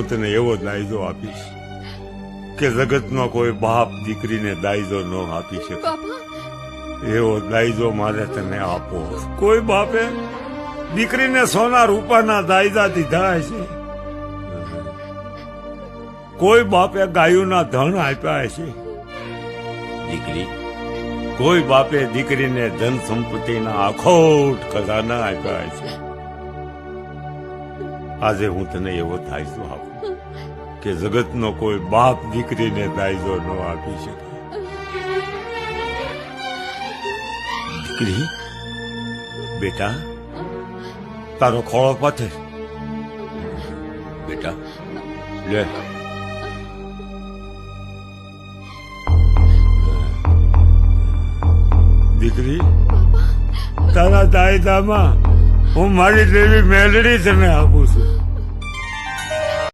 હું તને એવો દાયજો આપીશ કે જગતનો કોઈ બાપ દીકરીને દાયજો ન આપી શકે. એવો દાયજો મારે તને આપો. કોઈ બાપે દીકરીને સોના રૂપાના દાયજા દીધા છે કોઈ બાપે ગાયુના ધન આપ્યા છે દીકરી કોઈ બાપે દીકરીને ધન સંપત્તિના આખોટ ખજાના આપ્યા હશે? આજે હું તને એવો દાયજો આપું કે જગતનો કોઈ બાપ દીકરીને દાયજો ન આપી શકે. દીકરી, બેટા, તારો ખોળો પાથે. બેટા, લે. દીકરી, તારા દાયદામાં હું મારી દેવી મેલડી તને આપું છું.